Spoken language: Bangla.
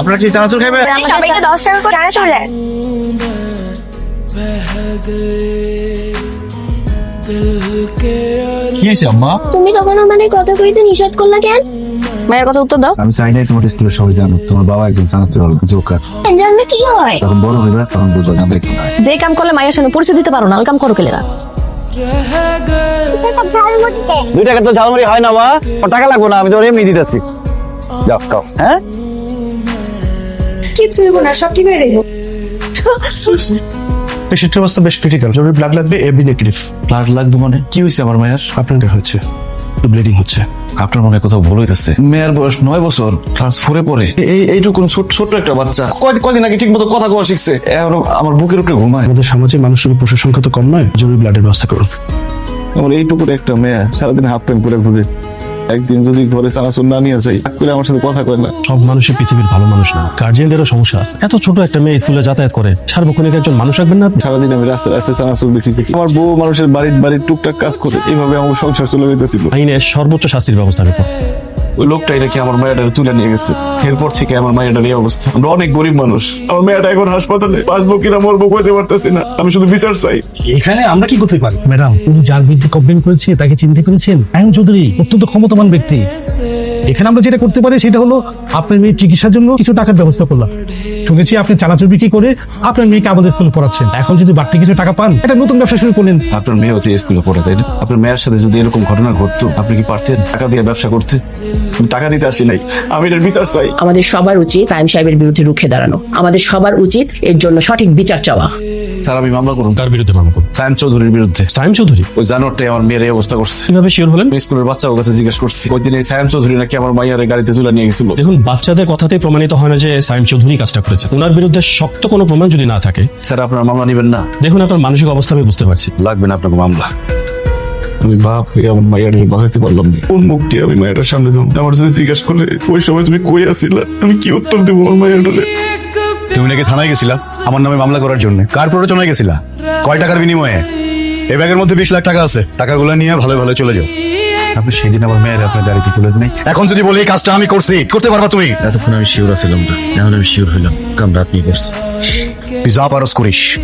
আপনারা কি চানাচুর খাইবে? সবাইকে দশ টাকা করে টাকা চলে কি হয়েছে আম্মা? তুমি তখন আমার কথা কইতে নিষেধ করলা কেন? মায়ের কথা উত্তর দাও। আমি চাই নাই তোমার স্কুলের সবাই জানো তোমার বাবা একজন চানাচুর হল জোকার জানবে কি হয়? যখন বড় হইবে তখন বুঝবে না দেখো না যে কাম করলে মায়ের সামনে পরিচয় দিতে পারো না ওই কাম করো কেলে না দুই টাকার তো ঝালমুড়ি হয় না মা। টাকা লাগবো না আমি তো এমনি দিতেছি। যাও খাও হ্যাঁ কিছু হইব না সব ঠিক হয়ে যাইব। পেশেন্টের অবস্থা বেশ ক্রিটিক্যাল জরুরি ব্লাড লাগবে এবি নেগেটিভ ব্লাড লাগবে মানে কি হয়েছে আমার মায়ের? আপনাদের হচ্ছে। ব্লিডিং হচ্ছে। আপনার মনে কোথাও ভুল হইতেছে। মেয়ের বয়স নয় বছর ক্লাস ফোরে পড়ে। এই এইটুকু ছোট একটা বাচ্চা। কয়- কয়দিন আগে ঠিক মতো কথা কওয়া শিখছে। এখনও আমার বুকের উপরে ঘুমায়। আমাদের সমাজে মানুষের পশুর সংখ্যা তো কম নয় জরুরি ব্লাডের ব্যবস্থা করুন। আমার এইটুকুর একটা মেয়ে সারাদিন হাফ প্যান্ট পরে ঘুরে। একদিন যদি ঘরে চানাচুর না নিয়ে যাই করে আমার সাথে কথা কয় না। সব মানুষই পৃথিবীর ভালো মানুষ না। গার্জিয়ানদেরও সমস্যা আছে। এত ছোট একটা মেয়ে স্কুলে যাতায়াত করে সার্বক্ষণিক একজন মানুষ রাখবেন না সারাদিন আমি রাস্তায় রাস্তায় চানাচুর বিক্রি দেখি। আমার বউ মানুষের বাড়ির বাড়ির টুকটাক কাজ করে এইভাবে আমার সংসার চলে যেতেছিল। আইনের সর্বোচ্চ শাস্তির ব্যবস্থা করব। ওই লোকটা এটাকে আমার মায়ের তুলে নিয়ে গেছে। এরপর থেকে আমার মায়ের এই অবস্থা। আমরা অনেক গরিব মানুষ। আমার মেয়েটা এখন হাসপাতালে। বাঁচবো কিনা মরবো কইতে পারতেছি না। আমি শুধু বিচার চাই। এখানে আমরা কি করতে পারি? ম্যাডাম উনি যার বিরুদ্ধে কমপ্লেন করেছে তাকে চিনতে পেরেছেন? আইন চৌধুরী অত্যন্ত ক্ষমতাবান ব্যক্তি। এখানে আমরা যেটা করতে পারি সেটা হলো আপনার মেয়ের চিকিৎসার জন্য কিছু টাকার ব্যবস্থা করলাম। শুনেছি আপনি চানাচুর বিক্রি করে আপনার মেয়েকে আমাদের স্কুলে পড়াচ্ছেন। এখন যদি বাড়তি কিছু টাকা পান এটা নতুন ব্যবসা শুরু করলেন। আপনার মেয়ে হচ্ছে স্কুলে পড়ে তাই না? আপনার মেয়ের সাথে যদি এরকম ঘটনা ঘটতো আপনি কি পারতেন টাকা দিয়ে ব্যবসা করতে? টাকা দিতে আসি নাই। আমি এটার বিচার চাই। আমাদের সবার উচিত সাইম সাহেবের বিরুদ্ধে রুখে দাঁড়ানো। আমাদের সবার উচিত এর জন্য সঠিক বিচার চাওয়া। স্যার আমি মামলা করুন। তার বিরুদ্ধে মামলা করুন? সায়ন চৌধুরীর বিরুদ্ধে। সাইম চৌধুরী? ওই জানোয়ারটাই আমার মেয়ের এই অবস্থা করছে। কীভাবে শিওর হলেন? আমি স্কুলের বাচ্চা ওর কাছে জিজ্ঞেস করছি। ওই দিন এই সায়ন চৌধুরী নাকি আমার মাইয়ারে গাড়িতে তুলে নিয়ে গেছিল। দেখুন বাচ্চাদের কথাতেই প্রমাণিত হয় না যে সাইম চৌধুরী কাজটা করেছে। ওনার বিরুদ্ধে শক্ত কোনো প্রমাণ যদি না থাকে স্যার আপনার মামলা নেবেন না। দেখুন আপনার মানসিক অবস্থা আমি বুঝতে পারছি। লাগবে না আপনাকে মামলা। আমি বাপ হয়ে আমার মাইয়ারে বাঁচাতে পারলাম না। কোন মুখটি আমি মায়ের সামনে যাব? আমার যদি জিজ্ঞেস করলে ওই সময় তুমি কই আসিলা আমি কি উত্তর দেবো আমার মায়ের তুমি নাকি থানায় গেছিলা? আমার নামে মামলা করার জন্য। কার প্ররোচনায় গেছিলা? কয় টাকার বিনিময়ে? এ ব্যাগের মধ্যে বিশ লাখ টাকা আছে। টাকাগুলো নিয়ে ভালো ভালো চলে যাও। আপনি সেদিন আমার মেয়ের আপনার গাড়িতে তুলে নেই। এখন যদি বলি এই কাজটা আমি করছি করতে পারবা তুমি? এতক্ষণ আমি শিওর আছিলাম না। এখন আমি শিওর হইলাম। কামটা আপনি করছেন। তুই যা পারস করিস।